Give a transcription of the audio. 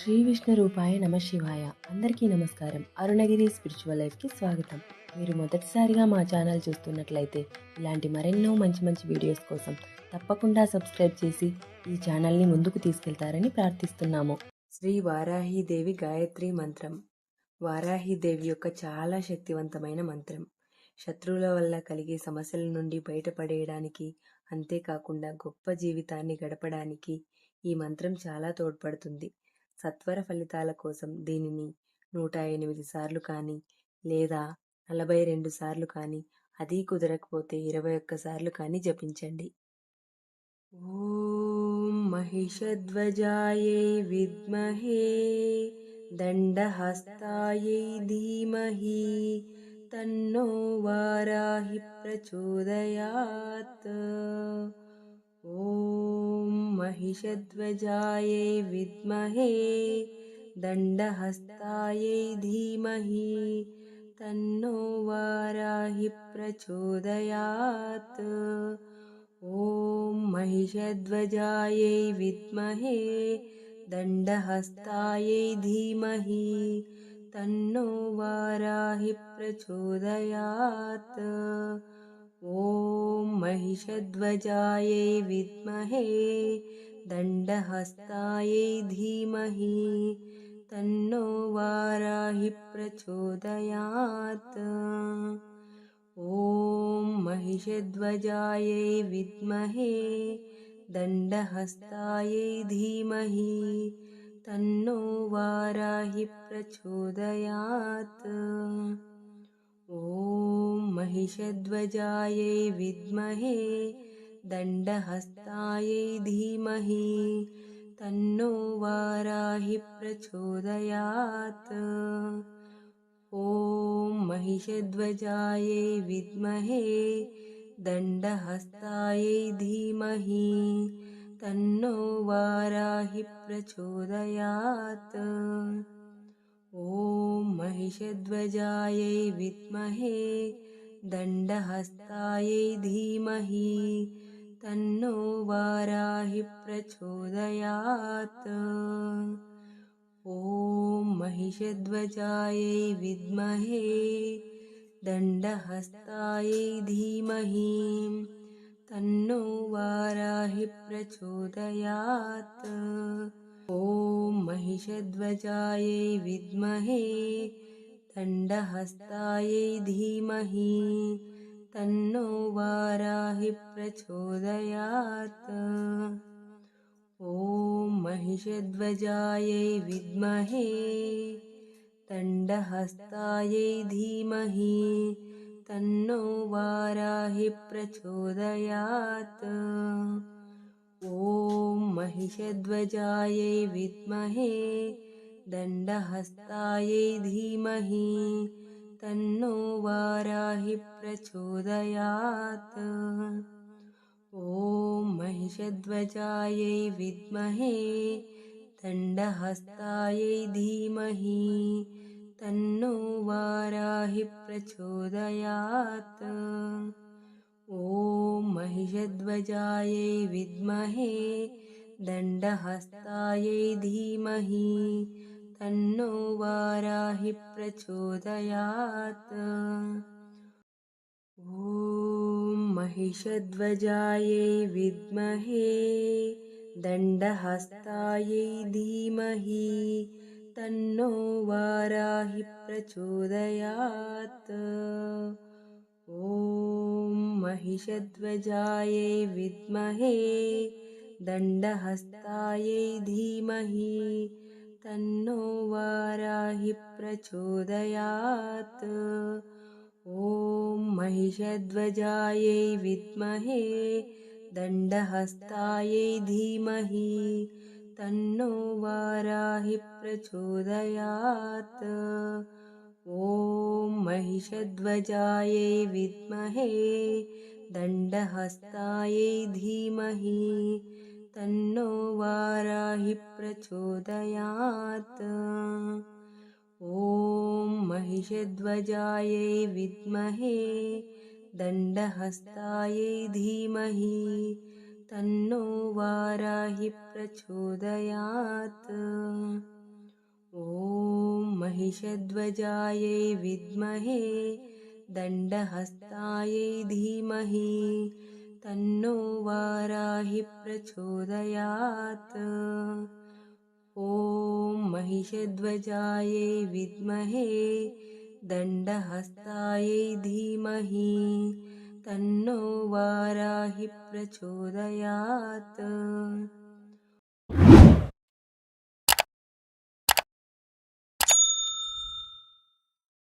శ్రీ విష్ణు రూపాయ నమ శివాయ. అందరికీ నమస్కారం. అరుణగిరి స్పిరిచువల్ లైఫ్కి స్వాగతం. మీరు మొదటిసారిగా మా ఛానల్ చూస్తున్నట్లయితే ఇలాంటి మరెన్నో మంచి మంచి వీడియోస్ కోసం తప్పకుండా సబ్స్క్రైబ్ చేసి ఈ ఛానల్ని ముందుకు తీసుకెళ్తారని ప్రార్థిస్తున్నాము. శ్రీ వారాహీదేవి గాయత్రి మంత్రం. వారాహీదేవి యొక్క చాలా శక్తివంతమైన మంత్రం. శత్రువుల వల్ల కలిగే సమస్యల నుండి బయటపడేయడానికి అంతేకాకుండా గొప్ప జీవితాన్ని గడపడానికి ఈ మంత్రం చాలా తోడ్పడుతుంది. సత్వర ఫలితాల కోసం దీనిని నూట ఎనిమిది సార్లు కానీ లేదా నలభై రెండు సార్లు కానీ అది కుదరకపోతే ఇరవై ఒక్క సార్లు కానీ జపించండి. ఓం మహిషధ్వజాయై విద్మహే దండహస్తాయై ధీమహి తన్నో వారాహి ప్రచోదయాత్. ॐ महिषध्वजायै विद्महे दण्डहस्तायै धीमहि तन्नो वाराहि प्रचोदयात्। ॐ महिषध्वजायै विद्महे दण्डहस्तायै धीमहि तन्नो वाराहि प्रचोदयात्। ॐ महिषध्वजायै विद्महे दण्डहस्तायै धीमहि तन्नो वाराहि प्रचोदयात्। ॐ महिषध्वजायै विद्महे दण्डहस्तायै धीमहि तन्नो वाराहि प्रचोदयात् ॐ महिषध्वजायै विद्महे दण्डहस्तायै धीमहि तन्नो वाराहि प्रचोदयात्। ॐ महिषध्वजायै विद्महे दण्डहस्तायै धीमहि तन्नो वाराहि प्रचोदयात् महिषध्वजायै विद्महे दण्डहस्तायै धीमहि तन्नो वाराहि प्रचोदयात्। ॐ महिषध्वजायै विद्महे दण्डहस्तायै धीमहि तन्नो वाराहि प्रचोदयात्। ॐ महिषध्वजायै विद्महे दण्डहस्तायै धीमहि तन्नो वाराहि प्रचोदयात्। ॐ महिषध्वजायै विद्महे दण्डहस्तायै धीमहि तन्नो वाराहि प्रचोदयात्। ॐ महिषध्वजायै विद्महे दण्डहस्तायै धीमहि तन्नो वाराहि प्रचोदयात्। ॐ महिषध्वजायै विद्महे दण्डहस्तायै धीमहि तन्नो वाराहि प्रचोदयात्। ॐ महिषध्वजायै विद्महे दण्डहस्तायै धीमहि तन्नो वाराहि प्रचोदयात्। ॐ महिषध्वजायै विद्महे दण्डहस्तायै धीमहि तन्नो वाराहि प्रचोदयात्। ॐ महिषध्वजायै विद्महे दण्डहस्तायै धीमहि तन्नो वाराहि प्रचोदयात्। ॐ महिषध्वजायै विद्महे दण्डहस्तायै धीमहि तन्नो वाराहि प्रचोदयात्। ॐ महिषध्वजायै विद्महे दण्डहस्तायै धीमहि प्रचोदयात्। ॐ महिषध्वजायै विद्महे दण्डहस्तायै धीमहि तन्नो वाराहि प्रचोदयात्। महिषध्वजायै विद्महे दण्डहस्तायै धीमहि तन्नो वाराहि प्रचोदयात्। ॐ महिषध्वजायै विद्महे दण्डहस्तायै धीमहि तन्नो वाराहि प्रचोदयात्